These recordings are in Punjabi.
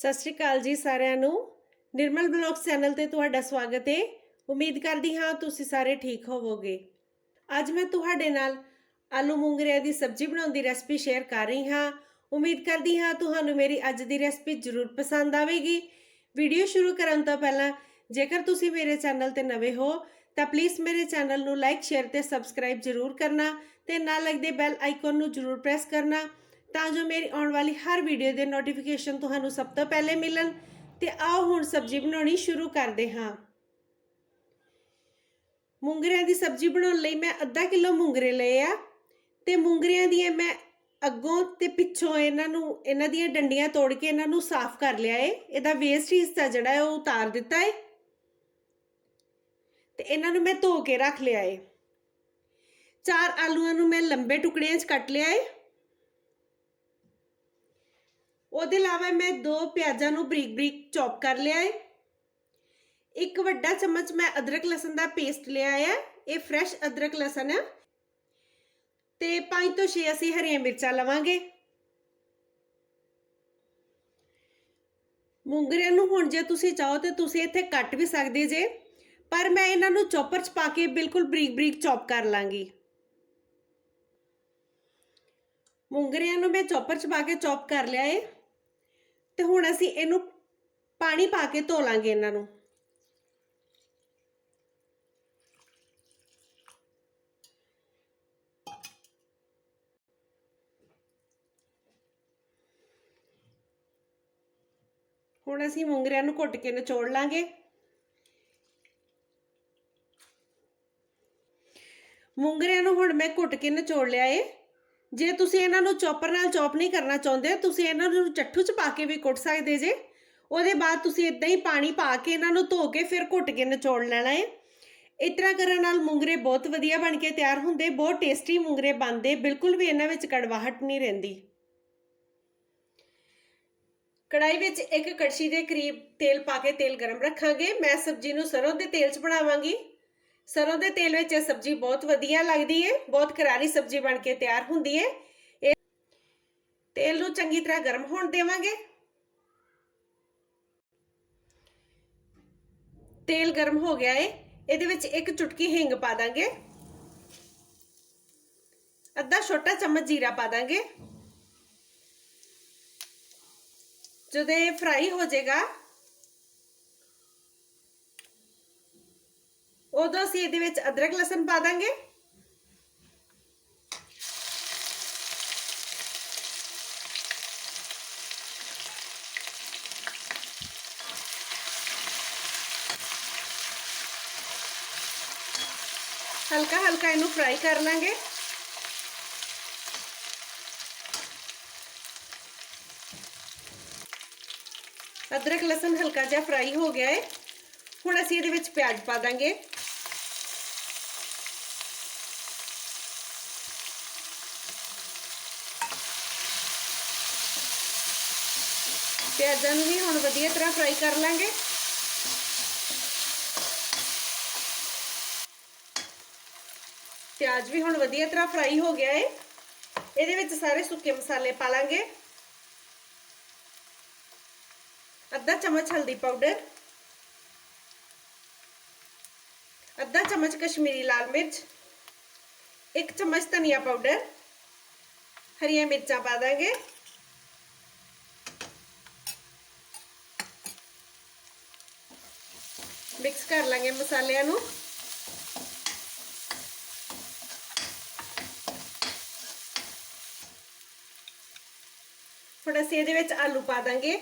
ਸਤਿ ਸ਼੍ਰੀ ਅਕਾਲ ਜੀ ਸਾਰਿਆਂ ਨੂੰ। ਨਿਰਮਲ ਬਲੌਗਸ ਚੈਨਲ ਤੇ ਤੁਹਾਡਾ ਸਵਾਗਤ ਹੈ ਉਮੀਦ ਕਰਦੀ ਹਾਂ ਤੁਸੀਂ ਸਾਰੇ ਠੀਕ ਹੋਵੋਗੇ। ਅੱਜ ਮੈਂ ਤੁਹਾਡੇ ਨਾਲ ਆਲੂ ਮੂੰਗਰਿਆਂ ਦੀ ਸਬਜ਼ੀ ਬਣਾਉਣ ਦੀ ਰੈਸਪੀ ਸ਼ੇਅਰ ਕਰ ਰਹੀ ਹਾਂ। ਉਮੀਦ ਕਰਦੀ ਹਾਂ ਤੁਹਾਨੂੰ ਮੇਰੀ ਅੱਜ ਦੀ ਰੈਸਪੀ ਜ਼ਰੂਰ ਪਸੰਦ ਆਵੇਗੀ। ਵੀਡੀਓ ਸ਼ੁਰੂ ਕਰਨ ਤੋਂ ਪਹਿਲਾਂ ਜੇਕਰ ਤੁਸੀਂ ਮੇਰੇ ਚੈਨਲ ਤੇ ਨਵੇਂ ਹੋ, ਤਾਂ ਪਲੀਜ਼ ਮੇਰੇ ਚੈਨਲ ਨੂੰ ਲਾਈਕ ਸ਼ੇਅਰ ਤੇ ਸਬਸਕ੍ਰਾਈਬ ਜ਼ਰੂਰ ਕਰਨਾ ਤੇ ਨਾਲ ਲੱਗਦੇ ਬੈਲ ਆਈਕਨ ਨੂੰ ਜ਼ਰੂਰ ਪ੍ਰੈਸ ਕਰਨਾ। ਤਾਂ ਜੋ ਮੇਰੀ ਆਉਣ ਵਾਲੀ ਹਰ ਵੀਡੀਓ ਦੇ ਨੋਟੀਫਿਕੇਸ਼ਨ ਤੁਹਾਨੂੰ ਸਭ ਤੋਂ ਪਹਿਲੇ ਮਿਲਣ ਤੇ ਆਓ ਹੁਣ ਸਬਜ਼ੀ ਬਣਾਉਣੀ ਸ਼ੁਰੂ ਕਰਦੇ ਹਾਂ। ਮੂੰਗਰਿਆਂ ਦੀ ਸਬਜ਼ੀ ਬਣਾਉਣ ਲਈ ਮੈਂ ਅੱਧਾ ਕਿਲੋ ਮੂੰਗਰੇ ਲਏ ਆ ਤੇ ਮੂੰਗਰਿਆਂ ਦੀਆਂ ਮੈਂ ਅੱਗੋਂ ਤੇ ਪਿੱਛੋਂ ਇਹਨਾਂ ਨੂੰ, ਇਹਨਾਂ ਦੀਆਂ ਡੰਡੀਆਂ ਤੋੜ ਕੇ ਇਹਨਾਂ ਨੂੰ ਸਾਫ਼ ਕਰ ਲਿਆ ਏ। ਇਹਦਾ ਵੇਸਟ ਹਿੱਸਾ ਜਿਹੜਾ ਹੈ ਉਹ ਉਤਾਰ ਦਿੱਤਾ ਏ। ਤੇ ਇਹਨਾਂ ਨੂੰ ਮੈਂ ਧੋ ਕੇ ਰੱਖ ਲਿਆ ਏ। ਚਾਰ ਆਲੂਆਂ ਨੂੰ ਮੈਂ ਲੰਬੇ ਟੁਕੜਿਆਂ 'ਚ ਕੱਟ ਲਿਆ ਏ। ਉਹਦੇ ਇਲਾਵਾ ਮੈਂ ਦੋ ਪਿਆਜ਼ਾਂ ਨੂੰ ਬਰੀਕ ਬਰੀਕ ਚੌਪ ਕਰ ਲਿਆ ਹੈ ਇੱਕ ਵੱਡਾ ਚਮਚ ਮੈਂ ਅਦਰਕ ਲਸਣ ਦਾ ਪੇਸਟ ਲਿਆ ਹੈ ਇਹ ਫਰੈਸ਼ ਅਦਰਕ ਲਸਣ ਹੈ ਤੇ 5 ਤੋਂ 6 ਅਸੀਂ ਹਰੀਆਂ ਮਿਰਚਾਂ ਲਵਾਂਗੇ। ਮੂੰਗਰਿਆਂ ਨੂੰ ਹੁਣ ਜੇ ਤੁਸੀਂ ਚਾਹੋ ਤੇ ਤੁਸੀਂ ਇੱਥੇ ਕੱਟ ਵੀ ਸਕਦੇ ਜੇ, ਪਰ ਮੈਂ ਇਹਨਾਂ ਨੂੰ ਚੌਪਰ 'ਚ ਪਾ ਕੇ ਬਿਲਕੁਲ ਬਰੀਕ ਬਰੀਕ ਚੌਪ ਕਰ ਲਾਂਗੀ। ਮੂੰਗਰਿਆਂ ਨੂੰ ਮੈਂ ਚੌਪਰ 'ਚ ਪਾ ਕੇ ਚੌਪ ਕਰ ਲਿਆ ਏ। ਤੇ ਹੁਣ ਅਸੀਂ ਇਹਨੂੰ ਪਾਣੀ ਪਾ ਕੇ ਧੋ ਲਾਂਗੇ ਇਹਨਾਂ ਨੂੰ। ਹੁਣ ਅਸੀਂ ਮੂੰਗਰਿਆਂ ਨੂੰ ਘੁੱਟ ਕੇ ਨਿਚੋੜ ਲਾਂਗੇ। ਮੂੰਗਰਿਆਂ ਨੂੰ ਹੁਣ ਮੈਂ ਘੁੱਟ ਕੇ ਨਿਚੋੜ ਲਿਆ ਏ। ਜੇ ਤੁਸੀਂ ਇਹਨਾਂ ਨੂੰ ਚੌਪਰ ਨਾਲ ਚੌਪ ਨਹੀਂ ਕਰਨਾ ਚਾਹੁੰਦੇ, ਤੁਸੀਂ ਇਹਨਾਂ ਨੂੰ ਚੱਠੂ 'ਚ ਪਾ ਕੇ ਵੀ ਕੁੱਟ ਸਕਦੇ ਜੇ। ਉਹਦੇ ਬਾਅਦ ਤੁਸੀਂ ਇਦਾਂ ਹੀ ਪਾਣੀ ਪਾ ਕੇ ਇਹਨਾਂ ਨੂੰ ਧੋ ਕੇ ਫਿਰ ਘੁੱਟ ਕੇ ਨਿਚੋੜ ਲੈਣਾ ਹੈ ਇਸ ਤਰ੍ਹਾਂ ਕਰਨ ਨਾਲ ਮੂੰਗਰੇ ਬਹੁਤ ਵਧੀਆ ਬਣ ਕੇ ਤਿਆਰ ਹੁੰਦੇ, ਬਹੁਤ ਟੇਸਟੀ ਮੂੰਗਰੇ ਬਣਦੇ, ਬਿਲਕੁਲ ਵੀ ਇਹਨਾਂ ਵਿੱਚ ਕੜਵਾਹਟ ਨਹੀਂ ਰਹਿੰਦੀ। ਕੜਾਈ ਵਿੱਚ ਇੱਕ ਕੜਛੀ ਦੇ ਕਰੀਬ ਤੇਲ ਪਾ ਕੇ ਤੇਲ ਗਰਮ ਰੱਖਾਂਗੇ। ਮੈਂ ਸਬਜ਼ੀ ਨੂੰ ਸਰੋਂ ਦੇ ਤੇਲ 'ਚ ਬਣਾਵਾਂਗੀ। ਸਰੋਂ ਦੇ ਤੇਲ ਵਿੱਚ ਇਹ ਸਬਜ਼ੀ ਬਹੁਤ ਵਧੀਆ ਲੱਗਦੀ ਹੈ ਬਹੁਤ ਕਰਾਰੀ ਸਬਜ਼ੀ ਬਣ ਕੇ ਤਿਆਰ ਹੁੰਦੀ ਹੈ ਇਹ ਤੇਲ ਨੂੰ ਚੰਗੀ ਤਰ੍ਹਾਂ ਗਰਮ ਹੋਣ ਦੇਵਾਂਗੇ। ਤੇਲ ਗਰਮ ਹੋ ਗਿਆ ਹੈ ਇਹਦੇ ਵਿੱਚ ਇੱਕ ਚੁਟਕੀ ਹਿੰਗ ਪਾ ਦਾਂਗੇ। ਅੱਧਾ ਛੋਟਾ ਚਮਚ ਜੀਰਾ ਪਾ ਦਾਂਗੇ। ਜਦੋਂ ਇਹ ਫਰਾਈ ਹੋ ਜਾਏਗਾ ਉਦੋਂ ਅਸੀਂ ਇਹਦੇ ਵਿੱਚ ਅਦਰਕ ਲਸਣ ਪਾ ਦਾਂਗੇ। ਹਲਕਾ ਹਲਕਾ ਇਹਨੂੰ ਫਰਾਈ ਕਰ ਲਾਂਗੇ। ਅਦਰਕ ਲਸਣ ਹਲਕਾ ਜਿਹਾ ਫਰਾਈ ਹੋ ਗਿਆ ਹੈ ਹੁਣ ਅਸੀਂ ਇਹਦੇ ਵਿੱਚ ਪਿਆਜ਼ ਪਾ ਪਿਆਜ਼ਾਂ ਨੂੰ ਵੀ ਹੁਣ ਵਧੀਆ ਤਰ੍ਹਾਂ ਫਰਾਈ ਕਰ ਲਾਂਗੇ। ਪਿਆਜ਼ ਵੀ ਹੁਣ ਵਧੀਆ ਤਰ੍ਹਾਂ ਫਰਾਈ ਹੋ ਗਿਆ ਹੈ ਇਹਦੇ ਵਿੱਚ ਸਾਰੇ ਸੁੱਕੇ ਮਸਾਲੇ ਪਾ ਲਾਂਗੇ। ਅੱਧਾ ਚਮਚ ਹਲਦੀ ਪਾਊਡਰ। ਅੱਧਾ ਚਮਚ ਕਸ਼ਮੀਰੀ ਲਾਲ ਮਿਰਚ। ਇੱਕ ਚਮਚ ਧਨੀਆ ਪਾਊਡਰ। ਹਰੀਆਂ ਮਿਰਚਾਂ ਪਾ ਦਾਂਗੇ। ਮਿਕਸ ਕਰ ਲਾਂਗੇ ਮਸਾਲਿਆਂ ਨੂੰ। ਹੁਣ ਅਸੀਂ ਇਹਦੇ ਵਿੱਚ ਆਲੂ ਪਾ ਦਾਂਗੇ।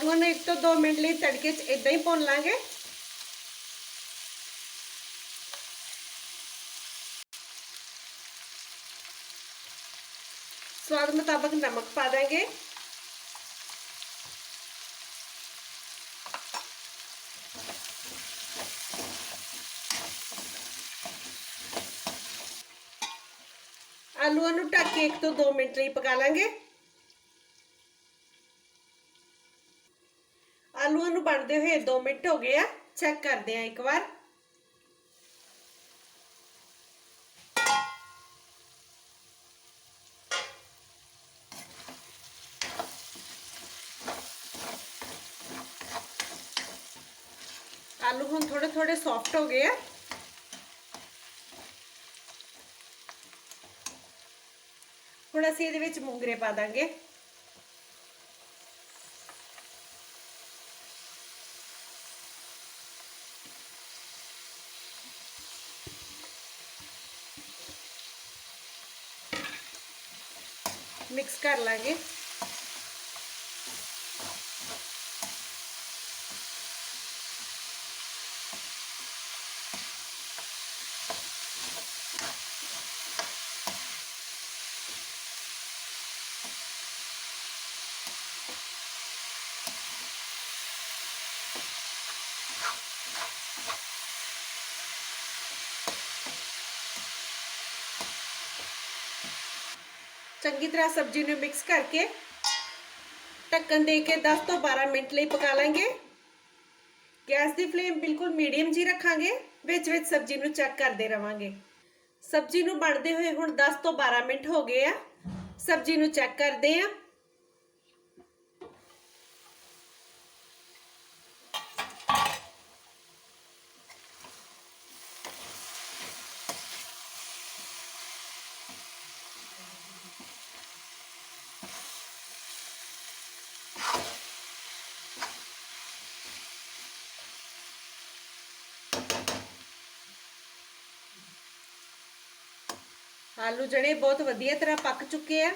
आलू ने एक तो दो मिनट लिए तड़के इदा ही भुन ਭੁੰਨ स्वाद मुताबिक नमक पा देंगे। आलू ढक के एक तो दो मिनट लिए पका लेंगे। ਲਾਂਗੇ ਹੋਏ 2 ਮਿੰਟ ਹੋ ਗਏ ਆ। ਚੈੱਕ ਕਰਦੇ ਆ ਇੱਕ ਵਾਰ। ਆਲੂ ਹੁਣ ਥੋੜੇ ਥੋੜੇ ਸੌਫਟ ਹੋ ਗਏ ਆ। ਹੁਣ ਅਸੀਂ ਇਹਦੇ ਵਿੱਚ ਮੂੰਗਰੇ ਪਾ ਦਾਂਗੇ। ਮਿਕਸ ਕਰ ਲਾਂਗੇ। ਚੰਗੀ ਤਰ੍ਹਾਂ ਸਬਜ਼ੀ ਨੂੰ ਮਿਕਸ ਕਰਕੇ ਢੱਕਣ ਦੇ ਕੇ 10 ਤੋਂ 12 ਮਿੰਟ ਲਈ ਪਕਾ ਲਾਂਗੇ। ਗੈਸ ਦੀ ਫਲੇਮ ਬਿਲਕੁਲ ਮੀਡੀਅਮ ਜੀ ਰੱਖਾਂਗੇ, ਵਿੱਚ ਵਿੱਚ ਸਬਜ਼ੀ ਨੂੰ ਚੈੱਕ ਕਰਦੇ ਰਵਾਂਗੇ। ਸਬਜ਼ੀ ਨੂੰ ਬਣਦੇ ਹੋਏ ਹੁਣ 10 ਤੋਂ 12 ਮਿੰਟ ਹੋ ਗਏ ਆ। ਸਬਜ਼ੀ ਨੂੰ ਚੈੱਕ ਕਰਦੇ ਆ। ਆਲੂ ਜਿਹੜੇ ਬਹੁਤ ਵਧੀਆ ਤਰ੍ਹਾਂ ਪੱਕ ਚੁੱਕੇ ਆ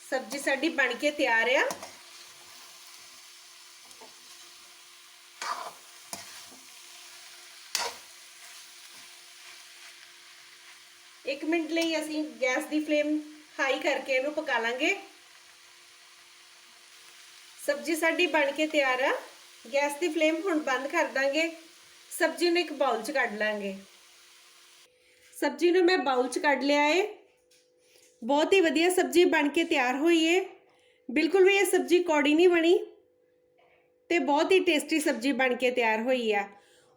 ਸਬਜ਼ੀ ਸਾਡੀ ਬਣ ਕੇ ਤਿਆਰ ਆ ਇੱਕ ਮਿੰਟ ਲਈ ਅਸੀਂ ਗੈਸ ਦੀ ਫਲੇਮ ਹਾਈ ਕਰਕੇ ਇਹਨੂੰ ਪਕਾ ਲਾਂਗੇ ਸਬਜ਼ੀ ਸਾਡੀ ਬਣ ਕੇ ਤਿਆਰ ਆ ਗੈਸ ਦੀ ਫਲੇਮ ਹੁਣ ਬੰਦ ਕਰ ਦਾਂਗੇ ਸਬਜ਼ੀ ਨੂੰ ਇੱਕ ਬਾਉਲ 'ਚ ਕੱਢ ਲਾਂਗੇ ਸਬਜ਼ੀ ਨੂੰ ਮੈਂ ਬਾਉਲ 'ਚ ਕੱਢ ਲਿਆ ਏ। ਬਹੁਤ ਹੀ ਵਧੀਆ ਸਬਜ਼ੀ ਬਣ ਕੇ ਤਿਆਰ ਹੋਈ ਏ। ਬਿਲਕੁਲ ਵੀ ਇਹ ਸਬਜ਼ੀ ਕੌੜੀ ਨਹੀਂ ਬਣੀ ਤੇ ਬਹੁਤ ਹੀ ਟੇਸਟੀ ਸਬਜ਼ੀ ਬਣ ਕੇ ਤਿਆਰ ਹੋਈ ਆ।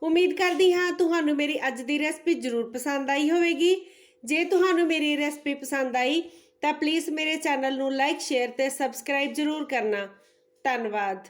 ਉਮੀਦ ਕਰਦੀ ਹਾਂ ਤੁਹਾਨੂੰ ਮੇਰੀ ਅੱਜ ਦੀ ਰੈਸਪੀ ਜ਼ਰੂਰ ਪਸੰਦ ਆਈ ਹੋਵੇਗੀ। ਜੇ ਤੁਹਾਨੂੰ ਮੇਰੀ ਰੈਸਪੀ ਪਸੰਦ ਆਈ ਤਾਂ ਪਲੀਜ਼ ਮੇਰੇ ਚੈਨਲ ਨੂੰ ਲਾਈਕ ਸ਼ੇਅਰ ਤੇ ਸਬਸਕ੍ਰਾਈਬ ਜ਼ਰੂਰ ਕਰਨਾ। ਧੰਨਵਾਦ।